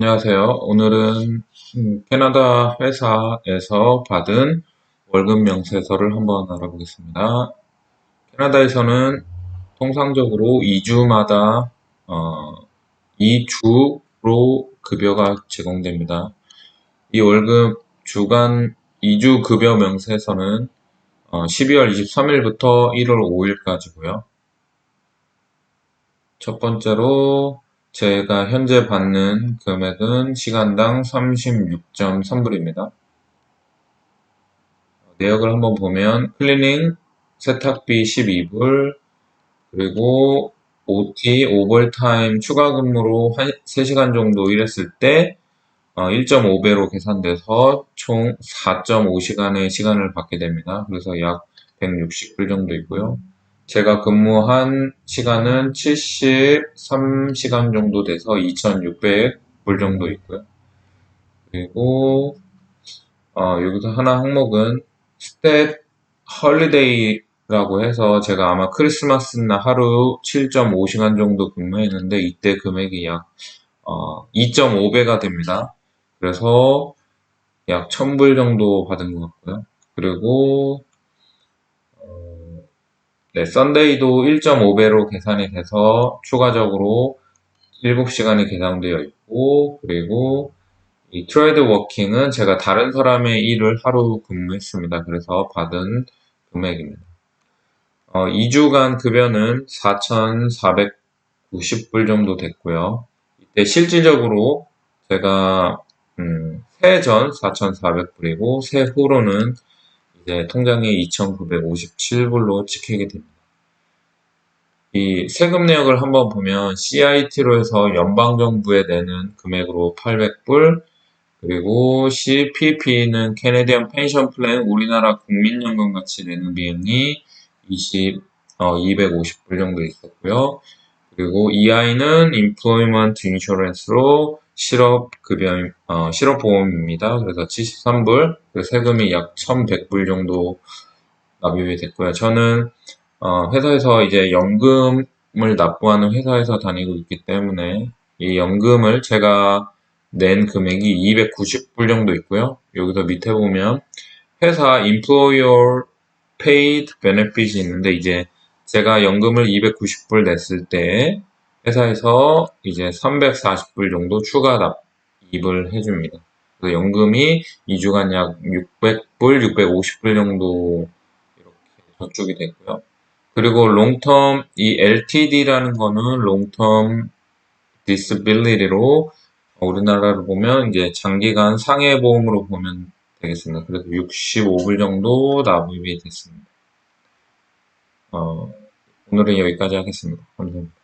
안녕하세요. 오늘은 음, 캐나다 회사에서 받은 월급 명세서를 한번 알아보겠습니다. 캐나다에서는 통상적으로 2주마다 어, 2주로 급여가 제공됩니다. 이 월급 주간 2주 급여 명세서는 어, 12월 23일부터 1월 5일까지고요. 첫 번째로 제가 현재 받는 금액은 시간당 36.3불입니다. 내역을 한번 보면 클리닝 세탁비 12불 그리고 OT 오버타임 추가 근무로 한 3시간 정도 일했을 때 1.5배로 계산돼서 총 4.5시간의 시간을 받게 됩니다. 그래서 약 160불 정도 있고요. 제가 근무한 시간은 73시간 정도 돼서 2,600불 정도 있고요. 그리고 어, 여기서 하나 항목은 스탯 헐리데이라고 해서 제가 아마 크리스마스나 하루 7.5시간 정도 근무했는데 이때 금액이 약 어, 2.5배가 됩니다. 그래서 약 1000불 정도 받은 것 같고요. 그리고 네, 썬데이도 1.5배로 계산이 돼서 추가적으로 7시간이 계산되어 있고, 그리고 이 트레이드 워킹은 제가 다른 사람의 일을 하루 근무했습니다. 그래서 받은 금액입니다. 어, 2주간 급여는 4,490불 정도 됐고요. 이때 실질적으로 제가 음, 세전 4,400불이고 세 후로는 이제 통장에 2,957불로 찍히게 됩니다. 이 세금 내역을 한번 보면 CIT로 해서 연방정부에 내는 금액으로 800불, 그리고 CPP는 캐네디언 펜션 플랜 우리나라 국민연금 같이 내는 비용이 20, 어, 250불 정도 있었고요. 그리고 EI는 Employment Insurance로 실업급여, 어, 실업보험입니다. 그래서 73불, 세금이 약 1100불 정도 납입이 됐고요. 저는, 어, 회사에서 이제 연금을 납부하는 회사에서 다니고 있기 때문에 이 연금을 제가 낸 금액이 290불 정도 있고요. 여기서 밑에 보면 회사 employer paid benefit이 있는데 이제 제가 연금을 290불 냈을 때 회사에서 이제 340불 정도 추가 납입을 해줍니다. 그래서 연금이 2주간 약 600불, 650불 정도 이렇게 저축이 됐고요. 그리고 롱텀 이 LTD라는 거는 롱텀 디스빌리티로 우리나라를 보면 이제 장기간 상해 보험으로 보면 되겠습니다. 그래서 65불 정도 납입이 됐습니다. 어, 오늘은 여기까지 하겠습니다. 감사합니다.